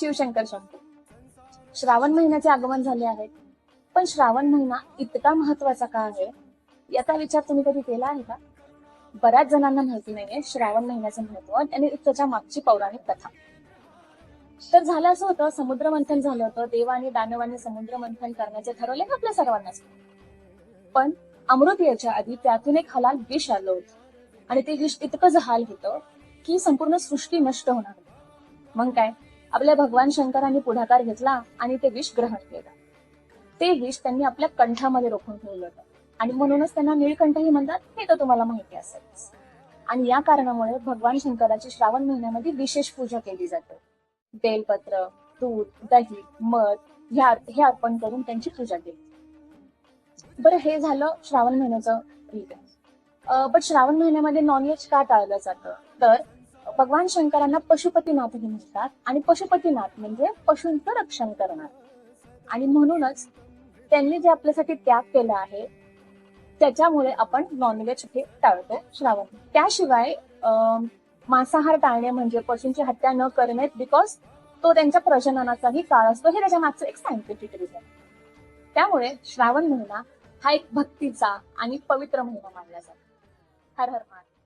शिवशंकर शंकर श्रावण महिन्याचे आगमन झाले आहे. पण श्रावण महिना इतका महत्त्वाचा का आहे? याचा विचार तुम्ही कधी केला आहे का? बऱ्याच जणांना माहिती नाहीये श्रावण महिन्याचं महत्त्व आणि त्याच्या मागची पौराणिक कथा. तर झालं असं होतं समुद्र मंथन झालं होतं देवाने दानवाने समुद्र मंथन करण्याचे ठरवले ना आपल्या सर्वांनाच. पण अमृत याच्या आधी त्यातून एक हलाल विष आलं होतं. आणि ते विष इतकं जहाल होतं की संपूर्ण सृष्टी नष्ट होणार. मग काय? आपल्या भगवान शंकरांनी पुढाकार घेतला आणि ते विष ग्रहण केलं. ते विष त्यांनी आपल्या कंठामध्ये रोखून ठेवलं होतं. आणि म्हणूनच त्यांना निळकंठही म्हणतात हे तर तुम्हाला माहिती असेल आणि या कारणामुळे भगवान शंकराची श्रावण महिन्यामध्ये विशेष पूजा केली जाते. बेलपत्र दूध दही मध ह्या हे अर्पण करून त्यांची पूजा केली. बरं हे झालं श्रावण महिन्याचं रिझन पण श्रावण महिन्यामध्ये नॉनव्हेज का टाळलं जातं? तर भगवान शंकरांना पशुपतीनाथही म्हणतात आणि पशुपतीनाथ म्हणजे पशूंचं रक्षण करणार. आणि म्हणूनच त्यांनी जे आपल्यासाठी त्याग केला आहे त्याच्यामुळे आपण नॉनव्हेज हे टाळतो श्रावण. त्याशिवाय मांसाहार टाळणे म्हणजे पशूंची हत्या न करणे बिकॉज तो त्यांच्या प्रजननाचाही काळ असतो हे त्याच्या मागचं एक सायंटिफिक रिझन त्यामुळे श्रावण महिना हा एक भक्तीचा आणि पवित्र महिना मानला जातो. हर हर महादेव.